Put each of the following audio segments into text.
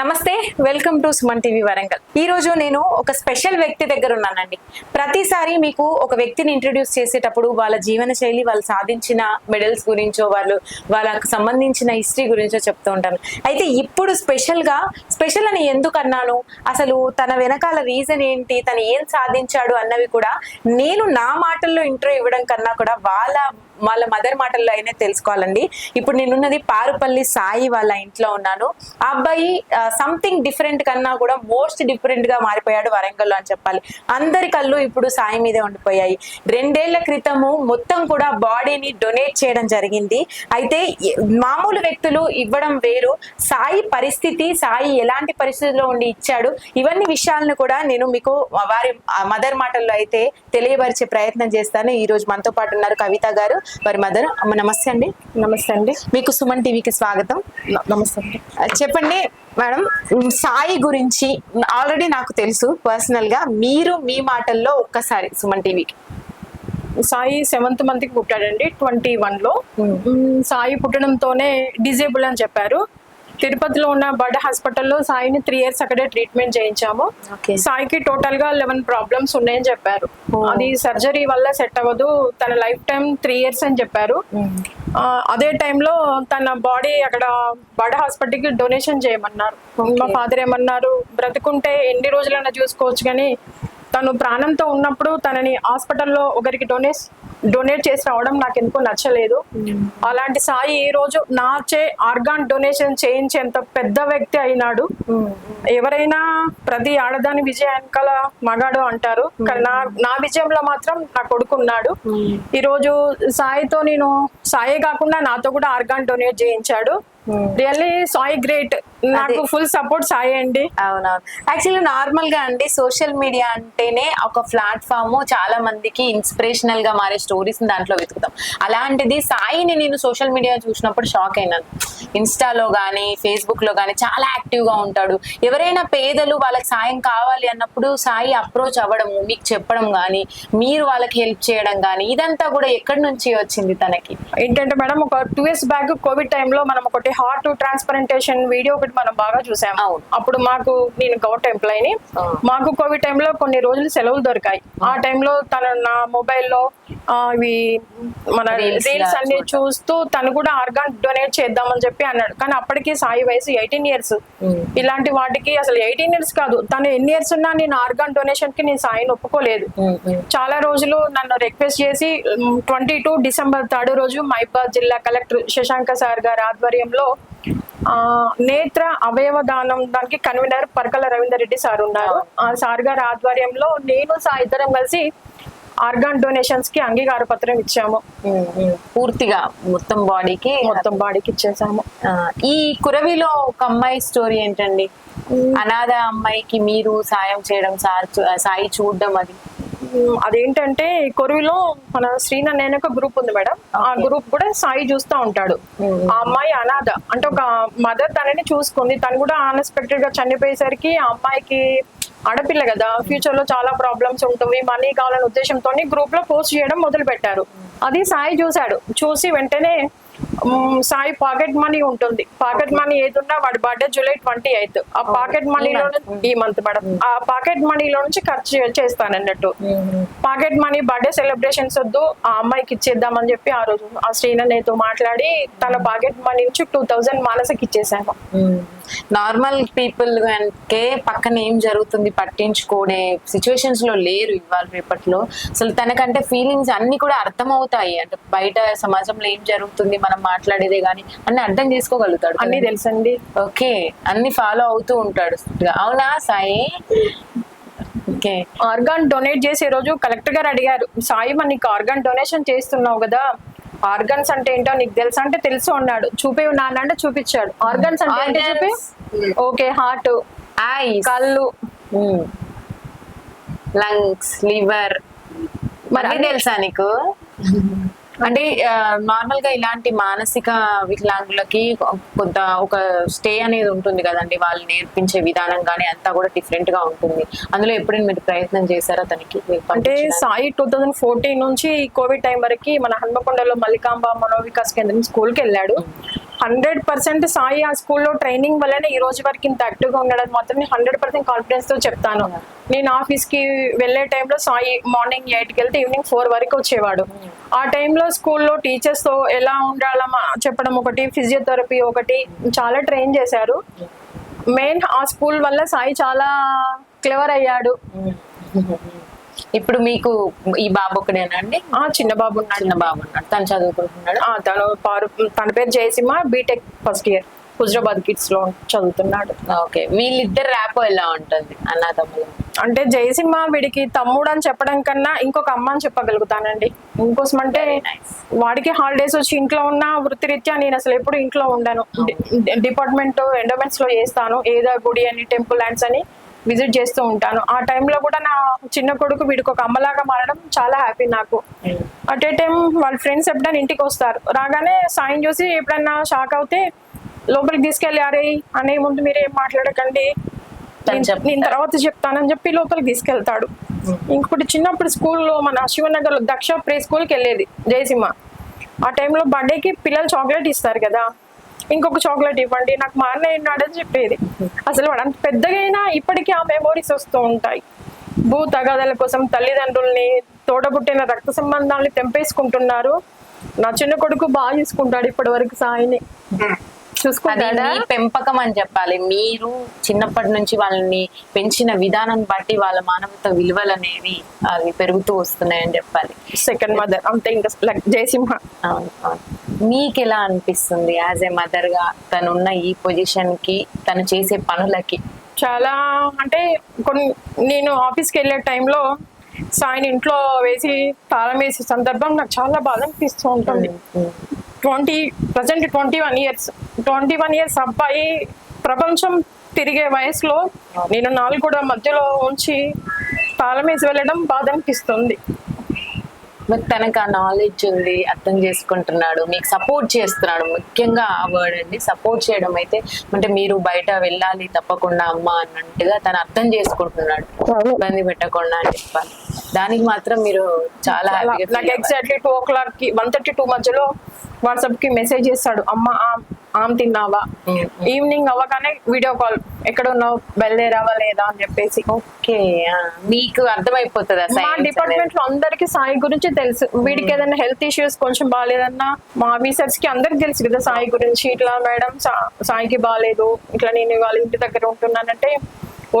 నమస్తే welcome to Suman TV Warangal. ఈ రోజు నేను ఒక స్పెషల్ వ్యక్తి దగ్గర ఉన్నానండి. ప్రతిసారి మీకు ఒక వ్యక్తిని ఇంట్రడ్యూస్ చేసేటప్పుడు వాళ్ళ జీవన శైలి వాళ్ళు సాధించిన మెడల్స్ గురించో వాళ్ళు వాళ్ళకు సంబంధించిన హిస్టరీ గురించో చెప్తూ ఉంటాను. అయితే ఇప్పుడు స్పెషల్గా స్పెషల్ అని ఎందుకు అన్నాను? అసలు తన వెనకాల రీజన్ ఏంటి? తను ఏం సాధించాడు అన్నవి కూడా నేను నా మాటల్లో ఇంట్రో ఇవ్వడం కన్నా కూడా వాళ్ళ వాళ్ళ మదర్ మాటల్లో అయినా తెలుసుకోవాలండి. ఇప్పుడు నేనున్నది పారుపల్లి సాయి వాళ్ళ ఇంట్లో ఉన్నాను. ఆ అబ్బాయి సంథింగ్ డిఫరెంట్ కన్నా కూడా మోస్ట్ డిఫరెంట్గా మారిపోయాడు వరంగల్లో అని చెప్పాలి. అందరి కళ్ళు ఇప్పుడు సాయి మీదే ఉండిపోయాయి. రెండేళ్ళ క్రితము మొత్తం కూడా బాడీని డొనేట్ చేయడం జరిగింది. అయితే మామూలు వ్యక్తులు ఇవ్వడం వేరు. సాయి పరిస్థితి సాయి ఎలాంటి పరిస్థితిలో ఉండి ఇచ్చాడు ఇవన్నీ విషయాలను కూడా నేను మీకు వారి మదర్ మాటల్లో అయితే తెలియపరిచే ప్రయత్నం చేస్తాను. ఈ రోజు మనతో పాటు ఉన్నారు కవిత గారు. వారి మదర్ అమ్మ నమస్తే అండి. నమస్తే అండి. మీకు సుమన్ టీవీకి స్వాగతం. నమస్తే అండి. చెప్పండి మేడం సాయి గురించి ఆల్రెడీ నాకు తెలుసు పర్సనల్గా మీరు మీ మాటల్లో ఒక్కసారి సుమన్ టీవీకి. సాయి సెవెంత్ మంత్కి పుట్టాడండి ట్వంటీ వన్లో సాయి పుట్టడంతోనే డిజేబుల్ అని చెప్పారు. తిరుపతిలో ఉన్న బర్డ్ హాస్పిటల్లో సాయిని త్రీ ఇయర్స్ అక్కడే ట్రీట్మెంట్ చేయించాము. సాయికి టోటల్గా లెవెన్ ప్రాబ్లమ్స్ ఉన్నాయని చెప్పారు. అది సర్జరీ వల్ల సెట్ అవ్వదు తన లైఫ్ టైం త్రీ ఇయర్స్ అని చెప్పారు. ఆ, అదే టైంలో తన బాడీ అక్కడ బర్డ్ హాస్పిటల్కి డొనేషన్ చేయమన్నారు. మా ఫాదర్ ఏమన్నారు బ్రతుకుంటే ఎన్ని రోజులైనా చూసుకోవచ్చు కానీ తను ప్రాణంతో ఉన్నప్పుడు తనని హాస్పిటల్లో ఒకరికి డొనేట్ డొనేట్ చేసి రావడం నాకు ఎందుకో నచ్చలేదు అలాంటి సాయి ఈ రోజు నాచే ఆర్గాన్ డొనేషన్ చేయించేంత పెద్ద వ్యక్తి అయినాడు. ఎవరైనా ప్రతి ఆడదాని విజయానికల మగాడు అంటారు. కానీ నా నా విజయంలో మాత్రం నా కొడుకున్నాడు ఈ రోజు సాయితో నేను సాయి కాకుండా నాతో కూడా ఆర్గాన్ డొనేట్ చేయించాడు. రియల్లీ సాయి గ్రేట్ నాకు ఫుల్ సపోర్ట్ సాయి అండి. అవునవును. యాక్చువల్లీ నార్మల్గా అండి సోషల్ మీడియా అంటేనే ఒక ప్లాట్ఫామ్ చాలా మందికి ఇన్స్పిరేషనల్గా మారే స్టోరీస్ దాంట్లో వెతుకుతాం. అలాంటిది సాయిని నేను సోషల్ మీడియా చూసినప్పుడు షాక్ అయినాను. ఇన్స్టాలో కానీ ఫేస్బుక్లో కానీ చాలా యాక్టివ్గా ఉంటాడు. ఎవరైనా పేదలు వాళ్ళకి సాయం కావాలి అన్నప్పుడు సాయి అప్రోచ్ అవ్వడము మీకు చెప్పడం కానీ మీరు వాళ్ళకి హెల్ప్ చేయడం కానీ ఇదంతా కూడా ఎక్కడి నుంచి వచ్చింది తనకి? ఏంటంటే మేడం ఒక టూ ఇయర్స్ బ్యాక్ కోవిడ్ టైంలో మనం ఒకటి హార్ట్ ట్రాన్స్పరెంటేషన్ వీడియో ఒకటి మనం బాగా చూసాం అవును. అప్పుడు మాకు నేను గవర్నమెంట్ ఎంప్లాయీని. మాకు కోవిడ్ టైంలో కొన్ని రోజులు సెలవులు దొరికాయి ఆ టైంలో తన నా మొబైల్లో ఇవి మన రీల్స్ అన్ని. చూస్తూ తను కూడా ఆర్గాన్ డొనేట్ చేద్దామని చెప్పి అన్నాడు. కానీ అప్పటికి సాయి వయసు ఎయిటీన్ ఇయర్స్. ఇలాంటి వాటికి అసలు ఎయిటీన్ ఇయర్స్ కాదు. తను ఎన్ని ఇయర్స్ ఉన్నా నేను ఆర్గాన్ డొనేషన్కి నేను సాయిని ఒప్పుకోలేదు. చాలా రోజులు నన్ను రిక్వెస్ట్ చేసి ట్వంటీ టూ డిసెంబర్ థర్డ్ రోజు మైబాద్ జిల్లా కలెక్టర్ శశాంక సార్ గారి ఆధ్వర్యంలో ఆ, నేత్ర అవయవ దానం దానికి కన్వీనర్ పరకల రవీందర్ రెడ్డి సార్ ఉన్నారు. ఆ. సార్ గారి ఆధ్వర్యంలో నేను సా ఇద్దరం కలిసి ఆర్గాన్ డొనేషన్స్కి అంగీకార పత్రం ఇచ్చాము పూర్తిగా మొత్తం బాడీకి మొత్తం బాడీకి ఇచ్చేసాము. ఈ కురవిలో ఒక అమ్మాయి స్టోరీ ఏంటండి? అనాథ అమ్మాయికి మీరు సాయం చేయడం సాయి చూడడం అది. అదేంటంటే కొరువిలో మన శ్రీనన్ అనే ఒక గ్రూప్ ఉంది మేడం. ఆ గ్రూప్ కూడా సాయి చూస్తూ ఉంటాడు. ఆ అమ్మాయి అనాథ. అంటే ఒక మదర్ తనని చూసుకుంది. తను కూడా అన్ఎక్స్పెక్టెడ్గా చనిపోయేసరికి ఆ అమ్మాయికి ఆడపిల్ల కదా ఫ్యూచర్లో చాలా ప్రాబ్లమ్స్ ఉంటుంది. మనీ కావాలనే ఉద్దేశంతో గ్రూప్లో పోస్ట్ చేయడం మొదలు పెట్టారు అది సాయి చూశాడు. చూసి వెంటనే సాయి పాకెట్ మనీ ఉంటుంది. పాకెట్ మనీ ఏదున్నా వాడి బర్త్డే జూలై ట్వంటీ ఎయిత్. ఆ పాకెట్ మనీలో ఈ మంత్ మేడం. ఆ పాకెట్ మనీలో నుంచి ఖర్చు చే- చేస్తానన్నట్టు పాకెట్ మనీ బర్త్డే సెలబ్రేషన్స్ వద్దు. ఆ అమ్మాయికి ఇచ్చేద్దామని చెప్పి ఆ రోజు ఆ శ్రీనన్నయ్యతో మాట్లాడి తన పాకెట్ మనీ నుంచి టూ థౌజండ్ మానసకి ఇచ్చేసాము నార్మల్ పీపుల్ అంటే పక్కన ఏం జరుగుతుంది? పట్టించుకోనే సిచ్యువేషన్స్లో లేరు ఇవాళ రేపట్లో. అసలు తనకంటే ఫీలింగ్స్ అన్ని కూడా అర్థమవుతాయి. అంటే బయట సమాజంలో ఏం జరుగుతుంది? మనం మాట్లాడేదే గానీ అన్ని అర్థం చేసుకోగలుగుతాడు అన్ని తెలుసండి. ఓకే అన్ని ఫాలో అవుతూ ఉంటాడు. అవునా సాయి? ఓకే. ఆర్గాన్ డొనేట్ చేసే రోజు కలెక్టర్ గారు అడిగారు సాయి మరి నీకు ఆర్గాన్ డొనేషన్ చేస్తున్నావు కదా ఆర్గన్స్ అంటే ఏంటో నీకు తెలుసా? అంటే తెలుసు అన్నాడు. చూపేవి నాన్న అంటే చూపించాడు. ఆర్గన్స్ అంటే ఏంటి చూపి? Okay heart. కళ్ళు. లంగ్స్ లివర్ మరి తెలుసా నీకు? అంటే నార్మల్గా ఇలాంటి మానసిక వికలాంగులకి కొంత ఒక స్టే అనేది ఉంటుంది కదండి. వాళ్ళు నేర్పించే విధానం కానీ అంతా కూడా డిఫరెంట్గా ఉంటుంది. అందులో ఎప్పుడైనా మీరు ప్రయత్నం చేశారా తనకి? అంటే? సాయి టూ థౌజండ్ ఫోర్టీన్ నుంచి కోవిడ్ టైం వరకు మన హన్మకొండలో మల్లికాంబ మనోవికాస్ కేంద్రం స్కూల్కి వెళ్ళాడు. హండ్రెడ్ పర్సెంట్ సాయి ఆ స్కూల్లో ట్రైనింగ్ వల్లనే ఈ రోజు వరకు ఇంత యాక్టివ్గా ఉండడం మాత్రం నేను హండ్రెడ్ పర్సెంట్ కాన్ఫిడెన్స్తో చెప్తాను. నేను ఆఫీస్కి వెళ్ళే టైంలో సాయి మార్నింగ్ ఎయిట్కి వెళ్తే ఈవినింగ్ ఫోర్ వరకు వచ్చేవాడు. ఆ టైంలో స్కూల్లో టీచర్స్తో ఎలా ఉండాలమా చెప్పడం ఒకటి ఫిజియోథెరపీ ఒకటి చాలా ట్రైన్ చేశారు. మెయిన్ ఆ స్కూల్ వల్ల సాయి చాలా క్లెవర్ అయ్యాడు. ఇప్పుడు మీకు ఈ బాబు ఒకడేనా అండి? ఆ చిన్న బాబు ఉన్నాడు. చిన్న బాబు ఉన్నాడు. తను చదువుకుంటున్నాడు? ఆ, తను పారు తన పేరు Jayasimha B Tech first year Huzurabad కిడ్స్లో చదువుతున్నాడు. ఓకే. వీళ్ళిద్దరు ర్యాప్ ఎలా ఉంటుంది? అన్న తమ్ముడు? అంటే జయసింహ వీడికి తమ్ముడు అని చెప్పడం కన్నా ఇంకొక అమ్మ అని చెప్పగలుగుతానండి. ఇంకోసం అంటే వాడికి హాలిడేస్ వచ్చి ఇంట్లో ఉన్న వృత్తిరీత్యా నేను అసలు ఎప్పుడు ఇంట్లో ఉండను. డిపార్ట్మెంట్ ఎండోమెంట్స్లో చేస్తాను. ఏదో గుడి అని టెంపుల్ ల్యాండ్స్ అని విజిట్ చేస్తూ ఉంటాను. ఆ టైంలో కూడా నా చిన్న కొడుకు వీడికి ఒక అమ్మలాగా మారడం చాలా హ్యాపీ నాకు. అట్ ఏ టైం వాళ్ళ ఫ్రెండ్స్ ఎప్పుడైనా ఇంటికి వస్తారు. రాగానే సాయం చూసి ఎప్పుడైనా షాక్ అవుతే లోపలికి తీసుకెళ్ళి అరే అనే ముందు మీరేం మాట్లాడకండి. నేను- చెప్తాడు. నేను తర్వాత చెప్తానని చెప్పి లోపలికి తీసుకెళ్తాడు. ఇంకొకటి చిన్నప్పుడు స్కూల్లో మన శివనగర్ దక్ష ప్రే స్కూల్కి వెళ్ళేది జయసింహ ఆ టైంలో బర్త్డేకి పిల్లలు చాక్లెట్ ఇస్తారు కదా. ఇంకొక చాక్లెట్ ఇవ్వండి నాకు మా అన్నయ్య ఉన్నాడని చెప్పేది. అసలు వాడు అంత పెద్దగా అయినా ఇప్పటికీ ఆ మెమోరీస్ వస్తూ ఉంటాయి. భూ తగాదాల కోసం తల్లిదండ్రుల్ని తోడబుట్టిన రక్త సంబంధాలని తెంపేసుకుంటున్నారు. నా చిన్న కొడుకు బాగా చూసుకుంటాడు ఇప్పటి వరకు సాయిని. చూసుకుంటాడా? పెంపకం అని చెప్పాలి. మీరు చిన్నప్పటి నుంచి వాళ్ళని పెంచిన విధానం బట్టి వాళ్ళ మానవత విలువలు అనేవి అవి పెరుగుతూ వస్తున్నాయని చెప్పాలి. సెకండ్ మదర్ అంతే ఇంకా జయసింహ. అవును, అవును. మీకు ఎలా అనిపిస్తుంది యాజ్ ఏ మదర్గా తనున్న ఈ పొజిషన్కి తను చేసే పనులకి? చాలా అంటే కొన్ని నేను ఆఫీస్కి వెళ్ళే టైంలో సాయిని ఇంట్లో వేసి తాళం వేసే సందర్భం నాకు చాలా బాధ అనిపిస్తూ ఉంటుంది. Twenty present twenty one years twenty one years అబ్బాయి ప్రపంచం తిరిగే వయసులో నేను నాలుగు కూడా మధ్యలో ఉంచి తాళం వేసి వెళ్ళడం బాధ అనిపిస్తుంది. మరి తనకు ఆ నాలెడ్జ్ ఉంది అర్థం చేసుకుంటున్నాడు మీకు సపోర్ట్ చేస్తున్నాడు. ముఖ్యంగా ఆ వర్డ్ అండి సపోర్ట్ చేయడం అయితే అంటే మీరు బయట వెళ్ళాలి తప్పకుండా అమ్మ అన్నట్టుగా తను అర్థం చేసుకుంటున్నాడు. ఇబ్బంది పెట్టకుండా అని చెప్పాలి. దానికి మాత్రం మీరు చాలా నాకు ఎగ్జాక్ట్లీ టూ ఓ క్లాక్కి వన్ థర్టీ టూ మధ్యలో వాట్సాప్కి మెసేజ్ చేస్తాడు. అమ్మ ఆమ్ తిన్నావా? ఈవినింగ్ అవ్వగానే వీడియో కాల్ ఎక్కడ ఉన్నావు బయలుదేరావా లేదా అని చెప్పేసి. ఓకే మీకు అర్థమైపోతుంది మా డిపార్ట్మెంట్లో అందరికి సాయి గురించి తెలుసు. వీడికి ఏదైనా హెల్త్ ఇష్యూస్ కొంచెం బాగాలేదన్నా మా ఆఫీసర్స్కి అందరికి తెలుసు కదా సాయి గురించి. ఇట్లా మేడం సాయికి బాగాలేదు ఇట్లా నేను వాళ్ళ ఇంటి దగ్గర ఉంటున్నానంటే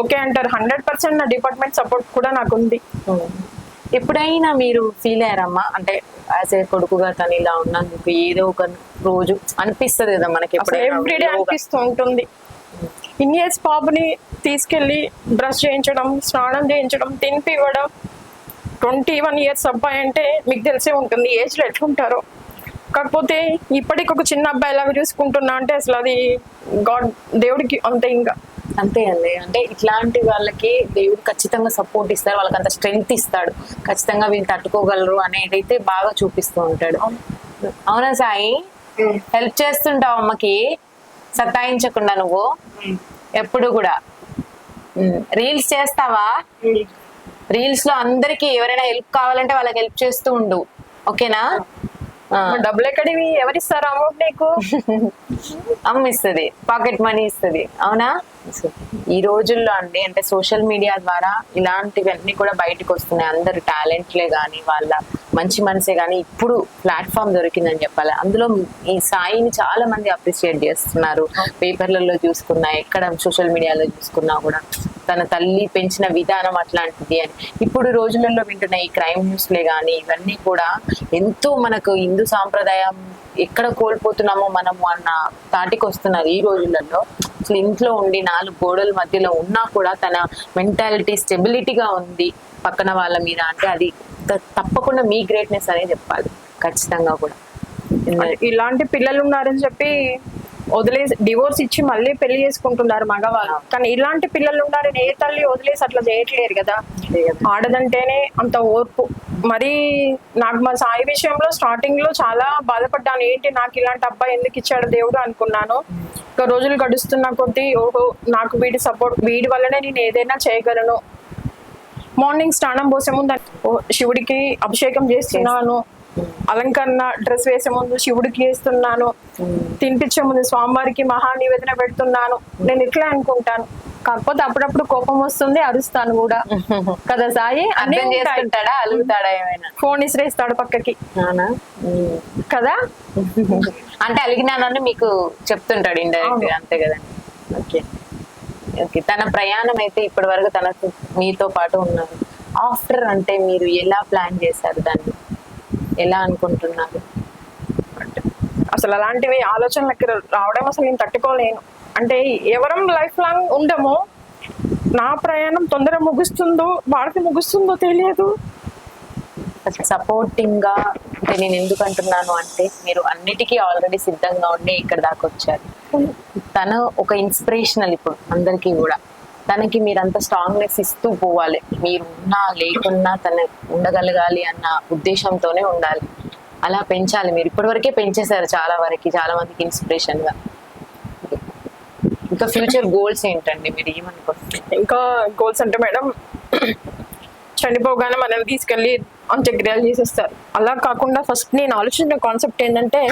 ఓకే అంటారు. హండ్రెడ్ పర్సెంట్ నా డిపార్ట్మెంట్ సపోర్ట్ కూడా నాకు ఉంది ఎప్పుడైనా మీరు ఫీల్ అయ్యారమ్మా? అంటే యాజ్ ఏ కొడుకుగా తను ఇలా ఉన్నందుకు ఏదో ఒక రోజు అనిపిస్తుంది కదా మనకి ఎప్పుడైనా ఎవ్రీడే లోగా. అనిపిస్తూ ఉంటుంది. ఇన్ ఇయర్స్ బాబుని తీసుకెళ్ళి బ్రష్ చేయించడం స్నానం చేయించడం తినిపివ్వడం ట్వంటీ వన్ ఇయర్స్ అబ్బాయి అంటే మీకు తెలిసే ఉంటుంది ఏజ్లో ఎట్లుంటారో. కాకపోతే ఇప్పటికి ఒక చిన్న అబ్బాయి లాగా చూసుకుంటున్నా అంటే అసలు అది గాడ్ దేవుడికి అంతే ఇంకా. అంతే అండి. అంటే ఇట్లాంటి వాళ్ళకి దేవుడు ఖచ్చితంగా సపోర్ట్ ఇస్తారు. వాళ్ళకి అంత స్ట్రెంగ్త్ ఇస్తాడు. ఖచ్చితంగా వీళ్ళు తట్టుకోగలరు అనేది అయితే బాగా చూపిస్తూ ఉంటాడు. అవునా సాయి? హెల్ప్ చేస్తుంటావు అమ్మకి? సతాయించకుండా నువ్వు? ఎప్పుడు కూడా? రీల్స్ చేస్తావా? రీల్స్లో అందరికి ఎవరైనా హెల్ప్ కావాలంటే వాళ్ళకి హెల్ప్ చేస్తూ ఉండు. ఓకేనా డబ్బులు ఎక్కడివి ఎవరిస్తారు అమౌంట్ నీకు? అమ్మ ఇస్తుంది. పాకెట్ మనీ ఇస్తుంది. అవునా? ఈ రోజుల్లో అండి అంటే సోషల్ మీడియా ద్వారా ఇలాంటివన్నీ కూడా బయటకు వస్తున్నాయి. అందరు టాలెంట్లే కానీ వాళ్ళ మంచి మనసే కానీ ఇప్పుడు ప్లాట్ఫామ్ దొరికిందని చెప్పాలి. అందులో ఈ సాయిని చాలా మంది అప్రిషియేట్ చేస్తున్నారు. పేపర్లలో చూసుకున్నా ఎక్కడ సోషల్ మీడియాలో చూసుకున్నా కూడా తన తల్లి పెంచిన విధానం అట్లాంటిది అని. ఇప్పుడు రోజులలో వింటున్న ఈ క్రైమ్ న్యూస్లే కానీ ఇవన్నీ కూడా ఎంతో మనకు హిందూ సాంప్రదాయం ఎక్కడ కోల్పోతున్నామో మనము అన్న తాటికి వస్తున్నారు ఈ రోజులలో. అసలు ఇంట్లో ఉండి నాలుగు గోడల మధ్యలో ఉన్నా కూడా తన మెంటాలిటీ స్టెబిలిటీగా ఉంది పక్కన వాళ్ళ మీద. అంటే అది తప్పకుండా మీ గ్రేట్నెస్ అనే చెప్పాలి ఖచ్చితంగా కూడా. ఇలాంటి పిల్లలు ఉన్నారని చెప్పి వదిలేసి డివోర్స్ ఇచ్చి మళ్ళీ పెళ్ళి చేసుకుంటున్నారు మగవాళ్ళు. కానీ ఇలాంటి పిల్లలు ఉన్నారని ఏ తల్లి వదిలేసి అట్లా చేయట్లేరు కదా. ఆడదంటేనే అంత ఓర్పు. మరి నాకు మా సాయి విషయంలో స్టార్టింగ్లో చాలా బాధపడ్డాను. ఏంటి నాకు ఇలాంటి అబ్బాయి ఎందుకు ఇచ్చాడు దేవుడు అనుకున్నాను. ఇంకా రోజులు గడుస్తున్న కొద్దీ ఓహో నాకు వీడి సపోర్ట్ వీడి వల్లనే నేను ఏదైనా చేయగలను. మార్నింగ్ స్నానం పోసే ముందు శివుడికి అభిషేకం చేస్తున్నాను. అలంకరణ డ్రెస్ వేసే ముందు శివుడికి వేస్తున్నాను తినిపించే ముందు స్వామివారికి మహా నివేదన పెడుతున్నాను. నేను ఇట్లా అనుకుంటాను. కాకపోతే అప్పుడప్పుడు కోపం వస్తుంది అరుస్తాను కూడా. కదా సాయి? అర్థం. చేసుకుంటాడా అలుగుతాడా ఏమైనా? ఫోన్ ఇసిరేస్తాడు పక్కకి. కదా? అంటే అలిగినానని మీకు చెప్తుంటాడు ఇండైరెక్ట్ అంతే కదండి ఓకే ఓకే. తన ప్రయాణం అయితే ఇప్పటి వరకు తనకు మీతో పాటు ఉన్నారు ఆఫ్టర్ అంటే మీరు ఎలా ప్లాన్ చేశారు దాన్ని? ఎలా అనుకుంటున్నారు? అసలు అలాంటివి ఆలోచనలకి రావడం అసలు నేను తట్టుకోలేను. అంటే ఎవరం లైఫ్ లాంగ్ ఉండము నా ప్రయాణం తొందర ముగుస్తుందో వాడికి ముగుస్తుందో తెలియదు. సపోర్టింగ్గా అంటే నేను ఎందుకు అంటున్నాను అంటే మీరు అన్నిటికీ ఆల్రెడీ సిద్ధంగా ఉండి ఇక్కడ దాకా వచ్చారు. తను ఒక ఇన్స్పిరేషనల్ ఇప్పుడు అందరికీ కూడా. తనకి మీరంత స్ట్రాంగ్నెస్ ఇస్తూ పోవాలి. మీరు ఉన్నా లేకున్నా తను ఉండగలగాలి అన్న ఉద్దేశంతోనే ఉండాలి. అలా పెంచాలి. మీరు ఇప్పటి వరకే పెంచేశారు చాలా వరకు చాలా మందికి ఇన్స్పిరేషన్గా. ఇంకా ఫ్యూచర్ గోల్స్ ఏంటండి? మీరు ఏమనుకుంటున్నారు? ఇంకా గోల్స్ అంటే మేడం చనిపోగానే మనల్ని తీసుకెళ్ళి అంత్యక్రియలు చేసేస్తారు. అలా కాకుండా ఫస్ట్ నేను ఆలోచించిన కాన్సెప్ట్ ఏంటంటే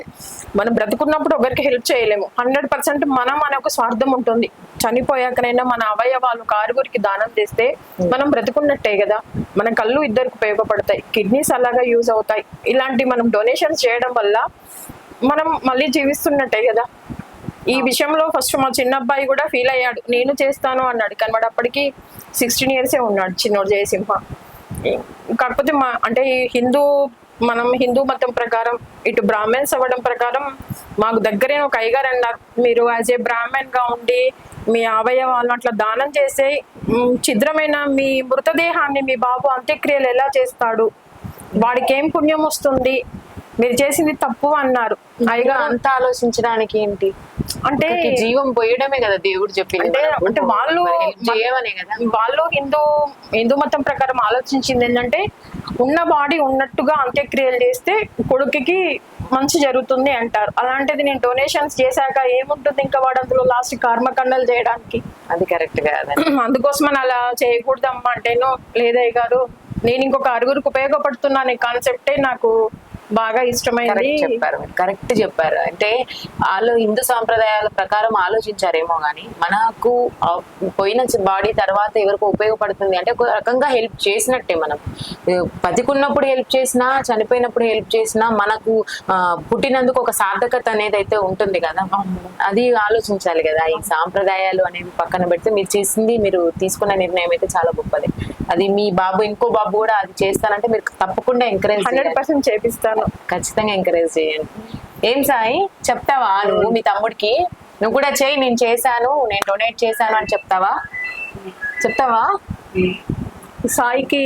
మనం బ్రతుకున్నప్పుడు ఒకరికి హెల్ప్ చేయలేము. హండ్రెడ్ పర్సెంట్ మనం అనే ఒక స్వార్థం ఉంటుంది. చనిపోయాకనైనా మన అవయవాలు కారుగురికి ఆరుగురికి దానం చేస్తే మనం బ్రతుకున్నట్టే కదా. మన కళ్ళు ఇద్దరికి ఉపయోగపడతాయి. కిడ్నీస్ అలాగా యూజ్ అవుతాయి. ఇలాంటి మనం డొనేషన్స్ చేయడం వల్ల మనం మళ్ళీ జీవిస్తున్నట్టే కదా. ఈ విషయంలో ఫస్ట్ మా చిన్న అబ్బాయి కూడా ఫీల్ అయ్యాడు. నేను చేస్తాను అన్నాడు. కానీ వాడు అప్పటికి సిక్స్టీన్ ఇయర్సే ఉన్నాడు. చిన్నోడు జయసింహ. కాకపోతే మా అంటే హిందూ మనం హిందూ మతం ప్రకారం ఇటు బ్రాహ్మణ్స్ అవ్వడం ప్రకారం మాకు దగ్గరే ఒక అయ్యగారు అన్నారు. మీరు యాజ్ ఏ బ్రాహ్మణ్గా ఉండి మీ అవయవాలను అట్లా దానం చేసే ఛిద్రమైన మీ మృతదేహాన్ని మీ బాబు అంత్యక్రియలు ఎలా చేస్తాడు? వాడికి ఏం పుణ్యం వస్తుంది? మీరు చేసింది తప్పు అన్నారు. అయ్యగారు అంతా ఆలోచించడానికి ఏంటి? అంటే జీవం పోయడమే కదా దేవుడు చెప్పింది. అంటే. అంటే వాళ్ళు చేయమనే కదా. వాళ్ళు హిందూ హిందూ మతం ప్రకారం ఆలోచించింది ఏంటంటే ఉన్న బాడీ ఉన్నట్టుగా అంత్యక్రియలు చేస్తే కొడుకుకి మంచి జరుగుతుంది అంటారు. అలాంటిది నేను డొనేషన్స్ చేశాక ఏముంటుంది ఇంకా వాడు అందులో లాస్ట్ కర్మకండలు చేయడానికి? అది కరెక్ట్ కాదండి అందుకోసం అని అలా చేయకూడదమ్మా అంటేనో లేదయ్య గారు నేను ఇంకొక అరుగురికి ఉపయోగపడుతున్నాను ఈ కాన్సెప్టే నాకు బాగా ఇష్టమైంది. చెప్పారు కరెక్ట్ చెప్పారు. అంటే వాళ్ళు హిందూ సాంప్రదాయాల ప్రకారం ఆలోచించారేమో కానీ మనకు పోయిన బాడీ తర్వాత ఎవరికి ఉపయోగపడుతుంది? అంటే ఒక రకంగా హెల్ప్ చేసినట్టే మనం. బతికున్నప్పుడు హెల్ప్ చేసినా చనిపోయినప్పుడు హెల్ప్ చేసినా మనకు పుట్టినందుకు ఒక సార్థకత అనేది అయితే ఉంటుంది కదా. అది ఆలోచించాలి కదా. ఈ సాంప్రదాయాలు అనేవి పక్కన పెడితే మీరు చేసింది మీరు తీసుకున్న నిర్ణయం అయితే చాలా గొప్పది. అది మీ బాబు ఇంకో బాబు కూడా అది చేస్తానంటే మీరు తప్పకుండా ఎంకరేజ్ హండ్రెడ్ పర్సెంట్ చేపిస్తాను. ఖచ్చితంగా ఎంకరేజ్ చేయండి. ఏం సాయి? చెప్తావా? నువ్వు మీ తమ్ముడికి? నువ్వు కూడా చేయి నేను చేశాను నేను డొనేట్ చేశాను అని చెప్తావా? చెప్తావా? సాయికి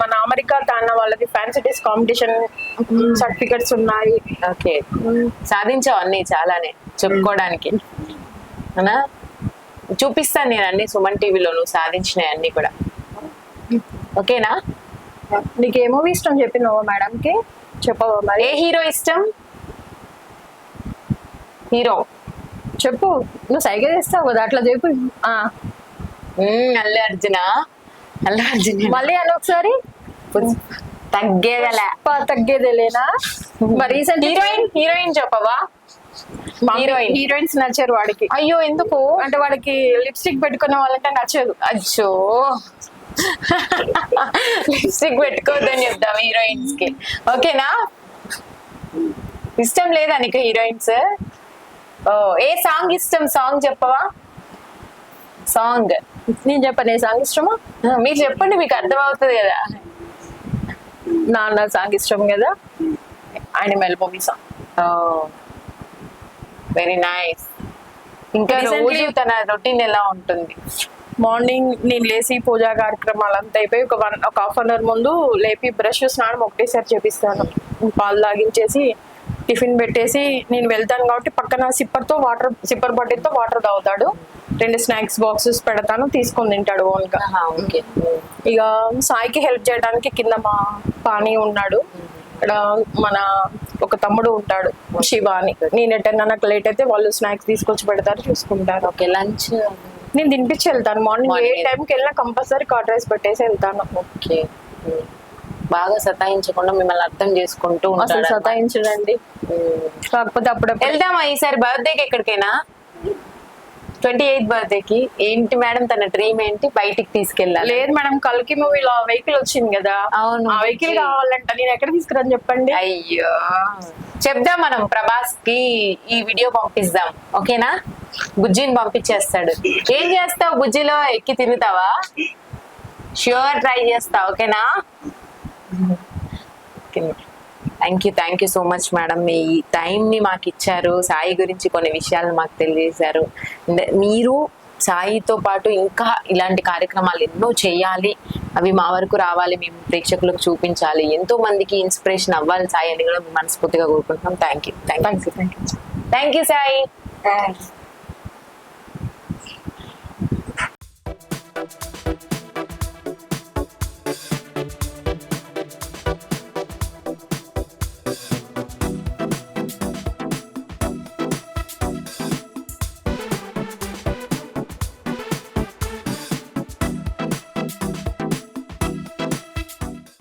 మన అమెరికా తాన్న వాళ్ళది ఫ్యాన్సీ డ్రెస్ కాంపిటీషన్ సర్టిఫికెట్స్ ఉన్నాయి. ఓకే. సాధించావు అన్ని చాలానే చెప్పుకోవడానికి. అవునా? చూపిస్తాను నేను అన్ని సుమన్ టీవీలో నువ్వు సాధించినవి అన్ని కూడా. ఓకేనా? నీకు ఏ మూవీ ఇష్టం? చెప్పినావా మేడం కి? చెప్పవా మరి? ఏ హీరో ఇష్టం? హీరో. చెప్పు. నువ్వు సైకిల్ చేస్తావు కదా అట్లా చెప్పు. అల్లు అర్జున. అల్లు అర్జున్. మళ్ళీ అని ఒకసారి. తగ్గేదలే. పా తగ్గేదేలేనా? మరి రీసెంట్ హీరోయిన్ హీరోయిన్ చెప్పవా? హీరోయిన్. హీరోయిన్స్ నచ్చారు వాడికి. అయ్యో ఎందుకు? అంటే వాడికి లిప్స్టిక్ పెట్టుకున్న వాళ్ళంటే నచ్చదు. అచ్చో లిప్స్టిక్ పెట్టుకోవద్దని చెప్తాం హీరోయిన్స్కి. ఓకేనా? ఇష్టం లేదా నీకు హీరోయిన్స్ ఓ ఏ సాంగ్ ఇష్టం? సాంగ్ చెప్పవా? సాంగ్ నేను చెప్పను ఏ సాంగ్ ఇష్టమా? మీరు చెప్పండి మీకు అర్థం అవుతుంది కదా. నాన్న సాంగ్ ఇష్టం కదా? Animal movie song very nice ఇంకా రోజు తన రొటీన్ ఎలా ఉంటుంది? మార్నింగ్ నేను లేచి పూజా కార్యక్రమాలు అంతా అయిపోయి ఒక వన్ ఒక హాఫ్ అన్ అవర్ ముందు లేపి బ్రష్ స్నానం ఒకటేసారి చేపిస్తాను. పాలు తాగించేసి టిఫిన్ పెట్టేసి నేను వెళ్తాను కాబట్టి పక్కన సిప్పర్తో వాటర్ సిప్పర్ బాటిల్తో వాటర్ తాగుతాడు. రెండు స్నాక్స్ బాక్సెస్ పెడతాను తీసుకొని తింటాడు ఓన్గా. ఓకే. ఇక సాయికి హెల్ప్ చేయడానికి కింద మా పాని ఉన్నాడు. ఇక్కడ మన ఒక తమ్ముడు ఉంటాడు శివ అని నేను ఎట్టన్నా నాకు లేట్ అయితే వాళ్ళు స్నాక్స్ తీసుకొచ్చి పెడతారు చూసుకుంటారు. ఓకే లంచ్ నేను తినిపించి వెళ్తాను. మార్నింగ్ ఏ Morning. టైంకి వెళ్ళినా కంపల్సరీ కార్డ్ రైస్ పెట్టేసి వెళ్తాను. ఓకే. బాగా సతాయించకుండా మిమ్మల్ని అర్థం చేసుకుంటూ అసలు ఉంటాడు సతాయించడండి. కాకపోతే అప్పుడప్పుడు వెళ్దామా ఈసారి బర్త్డేకి ఎక్కడికైనా? ట్వంటీ ఎయిత్ బర్త్డేకి ఏంటి మేడం తన డ్రీమ్ ఏంటి? బయటికి తీసుకెళ్ళాలి. లేదు మేడం కల్కి మూవీలో వెహికల్ వచ్చింది కదా. అవును. ఆ వెహికల్ కావాలంట. నేను ఎక్కడ తీసుకురాని చెప్పండి? అయ్యో. చెప్దాం మనం ప్రభాస్కి ఈ వీడియో పంపిస్తాం ఓకేనా? బుజ్జిని పంపించేస్తాడు. ఏం చేస్తావు బుజ్జిలో? ఎక్కి తిరుగుతావా? ష్యూర్ ట్రై చేస్తా. ఓకేనా? Thank you thank you so much madam మీ టైంని మాకు ఇచ్చారు. సాయి గురించి కొన్ని విషయాలు మాకు తెలియజేశారు. మీరు సాయితో పాటు ఇంకా ఇలాంటి కార్యక్రమాలు ఎన్నో చేయాలి. అవి మా వరకు రావాలి. మేము ప్రేక్షకులకు చూపించాలి. ఎంతో మందికి ఇన్స్పిరేషన్ అవ్వాలి సాయి అని కూడా మనస్ఫూర్తిగా కోరుకుంటున్నాం. Thank you thank you thank you thank you Sai.